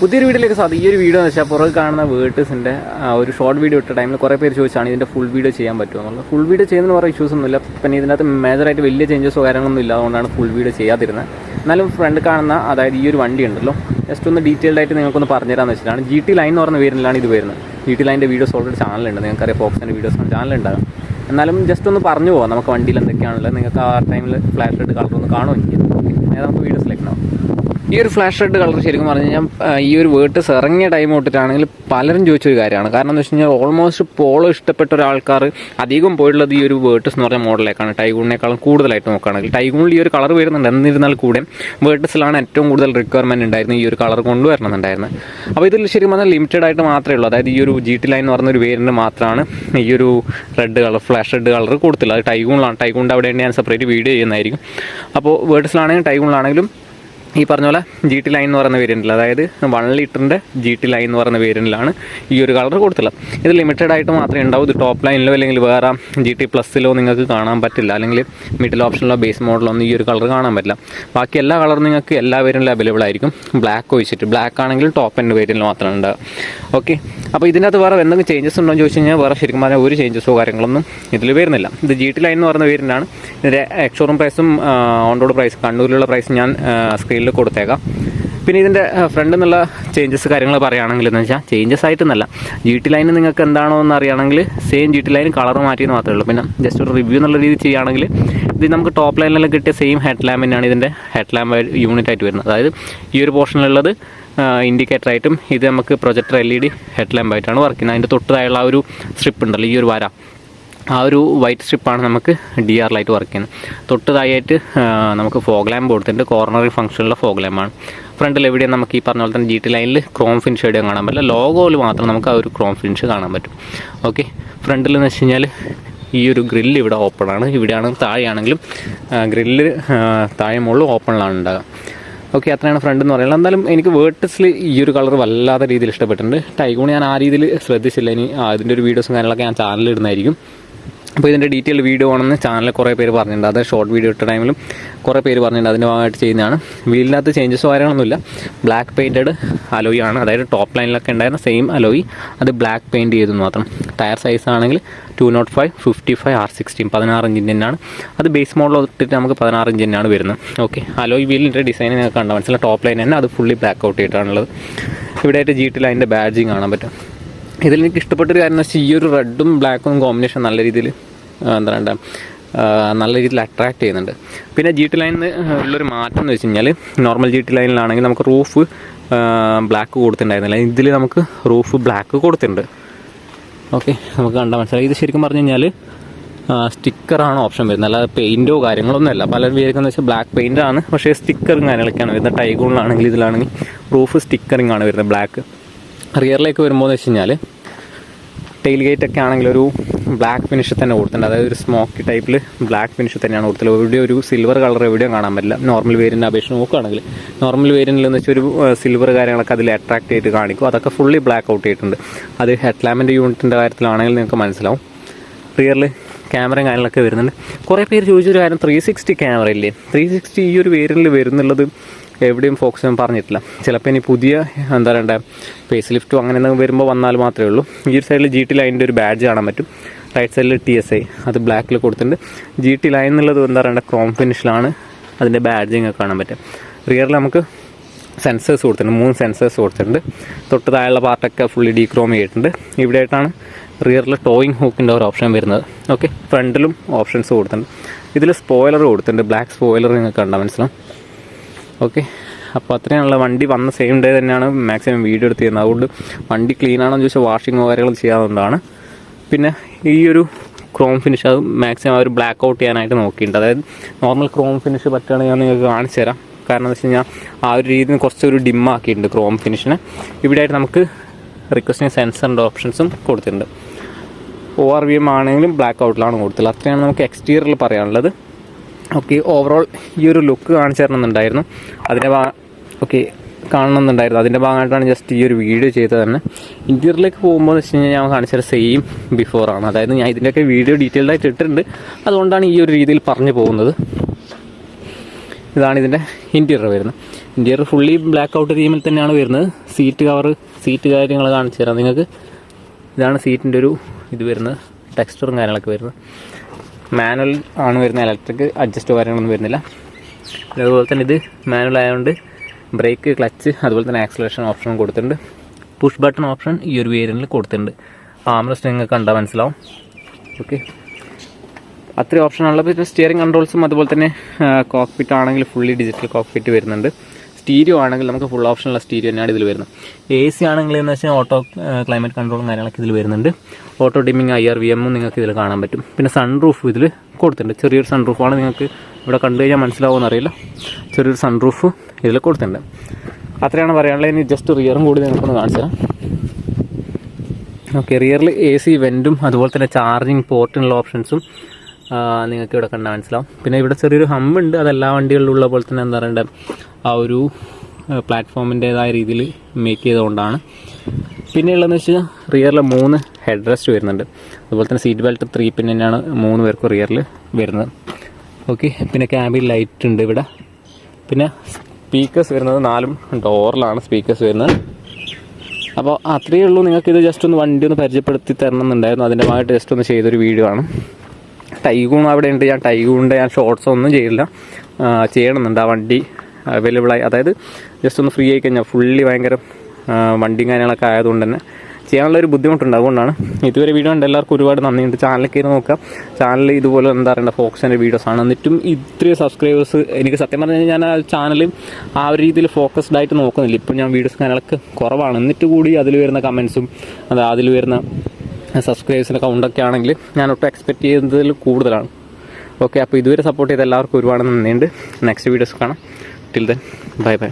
പുതിയൊരു വീഡിയോയിലേക്ക് സാധി ഈ ഒരു വീഡിയോ എന്ന് വെച്ചാൽ പുറകെ കാണുന്ന വേർട്ടേഴ്സിന്റെ ഒരു ഷോർട്ട് വീഡിയോ ഇട്ട ടൈമിൽ കുറേ പേര് ചോദിച്ചാണ് ഇതിന്റെ ഫുൾ വീഡിയോ ചെയ്യാൻ പറ്റുമോ എന്നുള്ളത്. ഫുൾ വീഡിയോ ചെയ്യുന്നതിന് കുറേ ഇഷ്യൂസ് ഒന്നുമില്ല. പിന്നെ ഇതിനകത്ത് മേജറായിട്ട് വലിയ ചേഞ്ചസോ കാര്യങ്ങളൊന്നും ഇല്ല. അതുകൊണ്ടാണ് ഫുൾ വീഡിയോ ചെയ്യാതിരുന്നത് എന്നാലും ഫ്രണ്ട് കാണുന്ന അതായത് ഈ ഒരു വണ്ടി ഉണ്ടല്ലോ ജസ്റ്റ് ഒന്ന് ഡീറ്റെയിൽഡ് ആയിട്ട് നിങ്ങൾക്കൊന്ന് പറഞ്ഞുതരാമെന്ന് വെച്ചിട്ടാണ്. ജി ടി ലൈൻ എന്ന് പറഞ്ഞ പേരിലാണ് ഇത് വരുന്നത്. ജി ടി ലൈന്റെ വീഡിയോസ് ഓൾറെഡി ചാനലുണ്ട് നിങ്ങൾക്കറിയാം ഫോക്സിന്റെ വീഡിയോസ് ചാനലുണ്ടാകും എന്നാലും ജസ്റ്റ് ഒന്ന് പറഞ്ഞു പോകാം നമുക്ക് വണ്ടിയിൽ എന്തൊക്കെയാണുള്ളത്. നിങ്ങൾക്ക് ആ ടൈമിൽ ഫ്ലാഷ് റെഡ് കളർ ഒന്ന് നേരെ നമുക്ക് ഉണ്ടാവും ഈ ഒരു ഫ്ലാഷ് റെഡ് കളർ ശരിക്കും പറഞ്ഞു കഴിഞ്ഞാൽ ഈ ഒരു വേർട്ട് ഇറങ്ങിയ ടൈം തൊട്ടിട്ടാണെങ്കിൽ പലരും ചോദിച്ചൊരു കാര്യമാണ്. കാരണം എന്ന് വെച്ച് കഴിഞ്ഞാൽ ഓൾമോസ്റ്റ് പോളോ ഇഷ്ടപ്പെട്ട ഒരാൾക്കാർ അധികം പോയിട്ടുള്ളത് ഈ ഒരു വേർട്ടസ് എന്ന് പറഞ്ഞ മോഡലേക്കാണ് ടൈഗൂണിനേക്കാളും കൂടുതലായിട്ട് നോക്കുകയാണെങ്കിൽ. ടൈഗൂണിൽ ഈ ഒരു കളർ വരുന്നുണ്ട്. എന്നിരുന്നാൽ കൂടെ വേർട്ടസിലാണ് ഏറ്റവും കൂടുതൽ റിക്വയർമെന്റ് ഉണ്ടായിരുന്നത് ഈ ഒരു കളർ കൊണ്ടുവരണമെന്നുണ്ടായിരുന്നത് അപ്പോൾ ഇതിൽ ശരിക്കും പറഞ്ഞാൽ ലിമിറ്റഡ് ആയിട്ട് മാത്രമേ ഉള്ളൂ. അതായത് ഈ ഒരു ജി ടി ലൈൻ എന്ന് പറഞ്ഞ ഒരു വേരിയന്റ് മാത്രമാണ് ഈ ഒരു red colour flash red colour കൊടുത്തില്ല അത് ടൈഗൂണിലാണ്. ടൈഗൂണിന്റെ അവിടെ ഞാൻ സെപ്പറേറ്റ് വീഡിയോ ചെയ്യുന്നതായിരിക്കും. അപ്പോൾ വേർട്ടസിലാണെങ്കിലും ടൈഗൂണിലാണെങ്കിലും ഈ പറഞ്ഞ പോലെ ജി ടി ലൈൻ എന്ന് പറയുന്ന വേരിയന്റിൽ അതായത് വൺ ലിറ്ററിന്റെ ജി ടി ലൈൻ എന്ന് പറയുന്ന വേരിയന്റിലാണ് ഈ ഒരു കളർ കൊടുത്തുള്ളത് ഇത് ലിമിറ്റഡ് ആയിട്ട് മാത്രമേ ഉണ്ടാവൂ. ഇത് ടോപ്പ് ലൈനിലോ അല്ലെങ്കിൽ വേറെ ജി ടി പ്ലസ്സിലോ നിങ്ങൾക്ക് കാണാൻ പറ്റില്ല. അല്ലെങ്കിൽ മിഡിൽ ഓപ്ഷനിലോ ബേസ് മോഡലോ ഒന്നും ഈ ഒരു കളർ കാണാൻ പറ്റില്ല. ബാക്കി എല്ലാ കളറും നിങ്ങൾക്ക് എല്ലാ വേരിയന്റിലും അവൈലബിൾ ആയിരിക്കും. ബ്ലാക്ക് ഒഴിച്ചിട്ട്. ബ്ലാക്ക് ആണെങ്കിൽ ടോപ്പ് എന്റെ വേരിയന്റിൽ മാത്രമാണ് ഉണ്ടാവുക ഓക്കെ അപ്പോൾ ഇതിനകത്ത് വേറെ എന്തെങ്കിലും ചേഞ്ചസ് ഉണ്ടോ എന്ന് ചോദിച്ചു കഴിഞ്ഞാൽ വേറെ ശരിക്കും പറഞ്ഞാൽ ഒരു ചേഞ്ചസോ കാര്യങ്ങളൊന്നും ഇതിൽ വരുന്നില്ല. ഇത് ജി ടി ലൈൻ എന്ന് പറയുന്ന വേരിയന്റാണ് ഇതിന്റെ എക്സോറും പ്രൈസും ഓൺ റോഡ് പ്രൈസ് കണ്ണൂരിലുള്ള പ്രൈസ് ഞാൻ സ്ക്രീനിൽ കൊടുത്തേക്കാം. പിന്നെ ഇതിന്റെ ഫ്രണ്ട് എന്നുള്ള ചേഞ്ചസ് കാര്യങ്ങൾ പറയുകയാണെങ്കിൽ എന്ന് വെച്ചാൽ ചേഞ്ചസ് ആയിട്ടൊന്നല്ല. ജി ടി ലൈൻ നിങ്ങൾക്ക് എന്താണോ എന്ന് അറിയുകയാണെങ്കിൽ same G T line colour മാറ്റിയെന്ന് മാത്രമേ ഉള്ളൂ. പിന്നെ ജസ്റ്റ് ഒരു റിവ്യൂ എന്നുള്ള രീതിയിൽ ചെയ്യുകയാണെങ്കിൽ ഇത് നമുക്ക് ടോപ്പ് ലൈനിലെല്ലാം കിട്ടിയ സെയിം ഹെഡ് ലാമ്പ് തന്നെയാണ് ഇതിന്റെ ഹെഡ് ലാമ്പ് യൂണിറ്റ് ആയിട്ട് വരുന്നത്. അതായത് ഈ ഒരു പോർഷനിലുള്ളത് ഇൻഡിക്കേറ്റർ ആയിട്ടും ഇത് നമുക്ക് projector L E D head ലാമ്പായിട്ടാണ് work ചെയ്യുന്നത്. അതിന്റെ തൊട്ട് താഴെയുള്ള ആ ഒരു സ്ട്രിപ്പ് ഉണ്ടല്ലോ ഈ ഒരു വര. ആ ഒരു വൈറ്റ് സ്ട്രിപ്പാണ് നമുക്ക് ഡി ലൈറ്റ് വർക്ക് ചെയ്യുന്നത്. തൊട്ടതായിട്ട് നമുക്ക് ഫോഗ് ലാമ്പ് കൊടുത്തിട്ടുണ്ട്. കോർണറി ഫംഗ്ഷനുള്ള ഫോഗ് ലാമ്പാണ് ഫ്രണ്ടിൽ എവിടെയാണ് നമുക്ക് ഈ പറഞ്ഞ പോലെ തന്നെ ജി ടി ലൈനിൽ ക്രോം ഫിനിഷ് എവിടെയും കാണാൻ പറ്റില്ല. ലോഗോയിൽ മാത്രം നമുക്ക് ആ ഒരു ക്രോം ഫിനിഷ് കാണാൻ പറ്റും. ഓക്കെ ഫ്രണ്ടിൽ എന്ന് വെച്ച് കഴിഞ്ഞാൽ ഈ ഒരു ഗ്രില്ല് ഇവിടെ ഓപ്പൺ ആണ്. ഇവിടെയാണ് താഴെയാണെങ്കിലും ഗ്രില്ല് താഴെ മുകളിൽ ഓപ്പണിലാണ് ഉണ്ടാകുക ഓക്കെ അത്രയാണ് ഫ്രണ്ട് എന്ന് പറയുന്നത്. എന്തായാലും എനിക്ക് വേർട്ടസിൽ ഈ ഒരു കളർ വല്ലാത്ത രീതിയിൽ ഇഷ്ടപ്പെട്ടിട്ടുണ്ട്. ടൈഗൂൺ ഞാൻ ആ രീതിയിൽ ശ്രദ്ധിച്ചില്ല. ഇനി അതിന്റെ ഒരു വീഡിയോസും കാര്യങ്ങളൊക്കെ ഞാൻ ചാനലിൽ ഇടുന്നതായിരിക്കും. അപ്പോൾ ഇതിന്റെ ഡീറ്റെയിൽ വീഡിയോ ആണെന്ന് ചാനൽ കുറേ പേര് പറഞ്ഞിട്ടുണ്ട്. അത് ഷോർട്ട് വീഡിയോ ഇട്ട ടൈമിലും കുറേ പേര് പറഞ്ഞിട്ടുണ്ട്. അതിന്റെ ഭാഗമായിട്ട് ചെയ്യുന്നതാണ്. വീലിനകത്ത് ചേഞ്ചസോ കാര്യങ്ങളൊന്നുമില്ല ബ്ലാക്ക് പെയിന്റഡ് അലോയി ആണ് അതായത് ടോപ്പ് ലൈനിലൊക്കെ ഉണ്ടായിരുന്ന സെയിം അലോയി. അത് ബ്ലാക്ക് പെയിന്റ് ചെയ്തു മാത്രം. ടയർ സൈസ് ആണെങ്കിൽ two nought five fifty five R sixteen പതിനാറ് ഇഞ്ചിന്റെ തന്നെയാണ്. അത് ബേസ് മോഡൽ തൊട്ടിട്ട് നമുക്ക് പതിനാറ് ഇഞ്ച് തന്നെയാണ് വരുന്നത്. ഓക്കെ അലോയ് വീലിന്റെ ഡിസൈൻ നിങ്ങൾക്ക് കണ്ടാൽ മനസ്സിലായി ടോപ്പ് ലൈൻ തന്നെ അത് ഫുള്ളി ബ്ലാക്ക് ഔട്ട് ചെയ്തിട്ടാണുള്ളത്. ഇവിടെയായിട്ട് ജി ടി ലൈനിന്റെ ബാഡ്ജിങ് കാണാൻ പറ്റും. ഇതിൽ എനിക്ക് ഇഷ്ടപ്പെട്ടൊരു കാര്യം എന്ന് വെച്ചാൽ ഈ ഒരു റെഡും ബ്ലാക്കും കോമ്പിനേഷൻ നല്ല രീതിയിൽ എന്താ പറയുക നല്ല രീതിയിൽ അട്രാക്ട് ചെയ്യുന്നുണ്ട്. പിന്നെ ജി ടി ലൈനിൽ ഉള്ളൊരു മാറ്റം എന്ന് വെച്ച് കഴിഞ്ഞാൽ നോർമൽ ജി ടി ലൈനിലാണെങ്കിൽ നമുക്ക് റൂഫ് ബ്ലാക്ക് കൊടുത്തിട്ടുണ്ടായിരുന്നില്ല. ഇതിൽ നമുക്ക് റൂഫ് ബ്ലാക്ക് കൊടുത്തിട്ടുണ്ട്. ഓക്കെ നമുക്ക് കണ്ടാൽ മനസ്സിലായി. ഇത് ശരിക്കും പറഞ്ഞു കഴിഞ്ഞാൽ സ്റ്റിക്കറാണ് ഓപ്ഷൻ വരുന്നത്. അല്ലാതെ പെയിന്റോ കാര്യങ്ങളൊന്നും അല്ല. പല പേർക്കെന്ന് വെച്ചാൽ ബ്ലാക്ക് പെയിന്റാണ് പക്ഷേ സ്റ്റിക്കറും കാര്യങ്ങളൊക്കെയാണ് വരുന്നത്. ടൈഗോണിലാണെങ്കിൽ ഇതിലാണെങ്കിൽ റൂഫ് സ്റ്റിക്കറിങ്ങാണ് വരുന്നത്. ബ്ലാക്ക് റിയറിലേക്ക് വരുമ്പോൾ എന്ന് വെച്ച് കഴിഞ്ഞാൽ ടെയിൽ ഗേറ്റ് ഒക്കെ ആണെങ്കിൽ ഒരു ബ്ലാക്ക് ഫിനിഷ് തന്നെ കൊടുത്തിട്ടുണ്ട്. അതായത് ഒരു സ്മോക്കി ടൈപ്പിൽ ബ്ലാക്ക് ഫിനിഷ് തന്നെയാണ് കൊടുത്തത് എവിടെയും ഒരു സിൽവർ കളർ എവിടെയും കാണാൻ പറ്റില്ല. നോർമൽ വേരിയന്റ് അപേക്ഷിച്ച് നോക്കുകയാണെങ്കിൽ നോർമൽ വേരിയന്റിൽ എന്ന് വെച്ചാൽ ഒരു സിൽവർ കാര്യങ്ങളൊക്കെ അതിൽ അട്രാക്ട് ചെയ്ത് കാണിക്കും. അതൊക്കെ ഫുള്ളി ബ്ലാക്ക് ഔട്ട് ചെയ്തിട്ടുണ്ട്. അത് ഹെഡ്ലാമ്പിന്റെ യൂണിറ്റിന്റെ കാര്യത്തിലാണെങ്കിൽ നിങ്ങൾക്ക് മനസ്സിലാവും. റിയറിൽ ക്യാമറയും കാര്യങ്ങളൊക്കെ വരുന്നുണ്ട്. കുറേ പേര് ചോദിച്ചൊരു കാര്യം ത്രീ സിക്സ്റ്റി ക്യാമറ ഇല്ലേ? ത്രീ സിക്സ്റ്റി ഈ ഒരു വേരിയന്റിൽ വരുന്നുള്ളത് എവിടെയും ഫോക്കസ് ചെയ്യാൻ പറഞ്ഞിട്ടില്ല. ചിലപ്പോൾ ഇനി പുതിയ എന്താ പറയണ്ടേ ഫേസ് ലിഫ്റ്റും അങ്ങനെ എന്തെങ്കിലും വരുമ്പോൾ വന്നാൽ മാത്രമേ ഉള്ളൂ. ഈ ഒരു സൈഡിൽ ജി ടി ലൈനിന്റെ ഒരു ബാഡ്ജ് കാണാൻ പറ്റും. റൈറ്റ് സൈഡിൽ ടി എസ് ഐ അത് ബ്ലാക്കിൽ കൊടുത്തിട്ടുണ്ട്. ജി ടി ലൈൻ എന്നുള്ളത് എന്താ പറയേണ്ട ക്രോം ഫിനിഷിലാണ് അതിന്റെ ബാഡ്ജിങ് കാണാൻ പറ്റും റിയറിൽ നമുക്ക് സെൻസേഴ്സ് കൊടുത്തിട്ടുണ്ട് മൂന്ന് സെൻസേഴ്സ് കൊടുത്തിട്ടുണ്ട്. തൊട്ട് താഴെയുള്ള പാർട്ടൊക്കെ ഫുള്ളി ഡീക്രോം ചെയ്തിട്ടുണ്ട്. ഇവിടെ ആയിട്ടാണ് റിയറിൽ ടോയിങ് ഹൂക്കിന്റെ ഒരു ഓപ്ഷൻ വരുന്നത്. ഓക്കെ ഫ്രണ്ടിലും ഓപ്ഷൻസ് കൊടുത്തിട്ടുണ്ട്. ഇതിൽ സ്പോയിലർ കൊടുത്തിട്ടുണ്ട് ബ്ലാക്ക് സ്പോയിലർ നിങ്ങൾക്ക് കണ്ടാൽ മനസ്സിലാവും. ഓക്കെ അപ്പോൾ അത്രയാണുള്ള വണ്ടി വന്ന സെയിം ഡേ തന്നെയാണ് മാക്സിമം വീഡിയോ എടുത്ത് ചെയ്യുന്നത് അതുകൊണ്ട് വണ്ടി ക്ലീൻ ആണെന്ന് ചോദിച്ചാൽ വാഷിങ്ങോ കാര്യങ്ങൾ ചെയ്യാവുന്നതാണ്. പിന്നെ ഈ ഒരു ക്രോം ഫിനിഷ് അത് മാക്സിമം അവർ ബ്ലാക്ക് ഔട്ട് ചെയ്യാനായിട്ട് നോക്കിയിട്ടുണ്ട്. അതായത് നോർമൽ ക്രോം ഫിനിഷ് പറ്റുകയാണെങ്കിൽ ഞാൻ നിങ്ങൾക്ക് കാണിച്ചു തരാം. കാരണം എന്താ വെച്ച് കഴിഞ്ഞാൽ ആ ഒരു രീതിയിൽ കുറച്ചൊരു ഡിമ്മാക്കിയിട്ടുണ്ട് ക്രോം ഫിനിഷിന് ഇവിടെയായിട്ട് നമുക്ക് റിക്വസ്റ്റിംഗ് സെൻസറിന്റെ ഓപ്ഷൻസും കൊടുത്തിട്ടുണ്ട്. ഒ ആർ വി എം ആണെങ്കിലും ബ്ലാക്ക് ഔട്ടിലാണ് കൊടുത്തത് അത്രയാണ് നമുക്ക് എക്സ്റ്റീരിയറിൽ പറയാനുള്ളത്. ഓക്കെ ഓവറോൾ ഈ ഒരു ലുക്ക് കാണിച്ചു തരണമെന്നുണ്ടായിരുന്നു അതിന്റെ ഭാ ഓക്കെ കാണണമെന്നുണ്ടായിരുന്നു. അതിന്റെ ഭാഗമായിട്ടാണ് ജസ്റ്റ് ഈ ഒരു വീഡിയോ ചെയ്തത് തന്നെ ഇന്റീരിയറിലേക്ക് പോകുമ്പോൾ എന്ന് വെച്ച് കഴിഞ്ഞാൽ ഞാൻ കാണിച്ചത് സെയിം ബിഫോറാണ് അതായത് ഞാൻ ഇതിന്റെയൊക്കെ വീഡിയോ ഡീറ്റെയിൽഡ് ആയിട്ട് ഇട്ടിട്ടുണ്ട്. അതുകൊണ്ടാണ് ഈ ഒരു രീതിയിൽ പറഞ്ഞു പോകുന്നത്. ഇതാണ് ഇതിന്റെ ഇന്റീരിയർ വരുന്നത്. ഇന്റീരിയർ ഫുള്ളി ബ്ലാക്ക് ഔട്ട് തീമിൽ തന്നെയാണ് വരുന്നത്. സീറ്റ് കവർ സീറ്റ് കാര്യങ്ങൾ കാണിച്ചു തരാം നിങ്ങൾക്ക് ഇതാണ് സീറ്റിന്റെ ഒരു ഇത് വരുന്നത്. ടെക്സ്ചറും കാര്യങ്ങളൊക്കെ വരുന്നത്. മാനുവൽ ആണ് വരുന്നത്. ഇലക്ട്രിക് അഡ്ജസ്റ്റ് കാര്യങ്ങളൊന്നും വരുന്നില്ല. അതുപോലെ തന്നെ ഇത് മാനുവൽ ആയതുകൊണ്ട് ബ്രേക്ക് ക്ലച്ച് അതുപോലെ തന്നെ ആക്സലേഷൻ ഓപ്ഷനും കൊടുത്തിട്ടുണ്ട്. പുഷ് ബട്ടൺ ഓപ്ഷൻ ഈ ഒരു വേരിയന്റിൽ കൊടുത്തിട്ടുണ്ട്. ആംറസ്റ്റ് നിങ്ങൾക്ക് കണ്ടാൽ മനസ്സിലാവും. ഓക്കെ അത്രയും ഓപ്ഷനുള്ള പിന്നെ സ്റ്റിയറിംഗ് കൺട്രോൾസും അതുപോലെ തന്നെ കോക്ക്പിറ്റ് ആണെങ്കിൽ ഫുള്ളി ഡിജിറ്റൽ കോക്ക്പിറ്റ് വരുന്നുണ്ട്. സ്റ്റീരിയോ ആണെങ്കിൽ നമുക്ക് ഫുൾ ഓപ്ഷനുള്ള സ്റ്റീരിയോ തന്നെയാണ് ഇതിൽ വരുന്നത്. എ സി ആണെങ്കിൽ എന്ന് വെച്ചാൽ ഓട്ടോ ക്ലൈമറ്റ് കൺട്രോളും കാര്യങ്ങളൊക്കെ ഇതിൽ വരുന്നുണ്ട്. Auto dimming I R V എമ്മും നിങ്ങൾക്ക് ഇതിൽ കാണാൻ പറ്റും. പിന്നെ സൺ റൂഫ് ഇതിൽ കൊടുത്തിട്ടുണ്ട്. ചെറിയൊരു സൺ റൂഫാണ് നിങ്ങൾക്ക് ഇവിടെ കണ്ടു കഴിഞ്ഞാൽ മനസ്സിലാവുമെന്ന് അറിയില്ല. ചെറിയൊരു സൺ റൂഫ് ഇതിൽ കൊടുത്തിട്ടുണ്ട്. അത്രയാണ് പറയാനുള്ളത്. ഇനി ജസ്റ്റ് റിയറും കൂടി നിങ്ങൾക്കൊന്ന് കാണിച്ചു തരാം ഓക്കെ റിയറിൽ എ സി വെന്റും അതുപോലെ തന്നെ ചാർജിങ് പോർട്ടിനുള്ള ഓപ്ഷൻസും നിങ്ങൾക്ക് ഇവിടെ കണ്ടാൽ മനസ്സിലാവും. പിന്നെ ഇവിടെ ചെറിയൊരു ഹമ്മുണ്ട് എല്ലാ വണ്ടികളിലുള്ള പോലെ തന്നെ എന്താ പറയണ്ടത് ആ ഒരു പ്ലാറ്റ്ഫോമിന്റേതായ രീതിയിൽ മേക്ക് ചെയ്തുകൊണ്ടാണ്. പിന്നെ ഉള്ളതെന്ന് വെച്ചാൽ റിയറിൽ മൂന്ന് ഹെഡ് റെസ്റ്റ് വരുന്നുണ്ട്. അതുപോലെ തന്നെ സീറ്റ് ബെൽറ്റ് ത്രീ പിൻ തന്നെയാണ് മൂന്ന് പേർക്ക് റിയറിൽ വരുന്നത്. ഓക്കെ പിന്നെ ക്യാബിൽ ലൈറ്റ് ഉണ്ട് ഇവിടെ. പിന്നെ സ്പീക്കേഴ്സ് വരുന്നത് നാലും ഡോറിലാണ് സ്പീക്കേഴ്സ് വരുന്നത്. അപ്പോൾ അത്രയേ ഉള്ളൂ. നിങ്ങൾക്ക് ഇത് ജസ്റ്റ് ഒന്ന് വണ്ടി ഒന്ന് പരിചയപ്പെടുത്തി തരണം എന്നുണ്ടായിരുന്നു അതിന്റെ ഭാഗമായിട്ട് ജസ്റ്റ് ഒന്ന് ചെയ്തൊരു വീഡിയോ ആണ്. ടൈഗൂൺ അവിടെ ഉണ്ട്. ഞാൻ ടൈഗൂണിന്റെ ഞാൻ ഷോർട്സ് ഒന്നും ചെയ്യില്ല. ചെയ്യണമെന്നുണ്ട്. ആ വണ്ടി അവൈലബിളായി അതായത് ജസ്റ്റ് ഒന്ന് ഫ്രീ ആയി കഴിഞ്ഞാൽ ഫുള്ളി ഭയങ്കര വണ്ടിയും കാര്യങ്ങളൊക്കെ ആയതുകൊണ്ട് തന്നെ ചെയ്യാനുള്ള ഒരു ബുദ്ധിമുട്ടുണ്ട്. അതുകൊണ്ടാണ് ഇതുവരെ വീഡിയോ ഉണ്ട് എല്ലാവർക്കും ഒരുപാട് നന്ദിയുണ്ട്. ചാനലിൽ കയറി നോക്കാം. ചാനൽ ഇതുപോലെ എന്താ പറയുക ഫോക്സിന്റെ വീഡിയോസ് ആണ്. എന്നിട്ടും ഇത്രയും സബ്സ്ക്രൈബേഴ്സ് എനിക്ക് സത്യം പറഞ്ഞു കഴിഞ്ഞാൽ ഞാൻ ആ ചാനൽ ആ ഒരു രീതിയിൽ ഫോക്കസ്ഡ് ആയിട്ട് നോക്കുന്നില്ല. ഇപ്പം ഞാൻ വീഡിയോസ് കാര്യങ്ങളൊക്കെ കുറവാണ്. എന്നിട്ട് കൂടി അതിൽ വരുന്ന കമൻസും അത് അതിൽ വരുന്ന സബ്സ്ക്രൈബേഴ്സിന്റെ കൗണ്ടൊക്കെ ആണെങ്കിൽ ഞാൻ ഒട്ടും എക്സ്പെക്ട് ചെയ്യുന്നതിൽ കൂടുതലാണ്. ഓക്കെ അപ്പോൾ ഇതുവരെ സപ്പോർട്ട് ചെയ്ത എല്ലാവർക്കും ഒരുപാട് നന്ദിയുണ്ട്. നെക്സ്റ്റ് വീഡിയോസ് കാണാം. Till then bye bye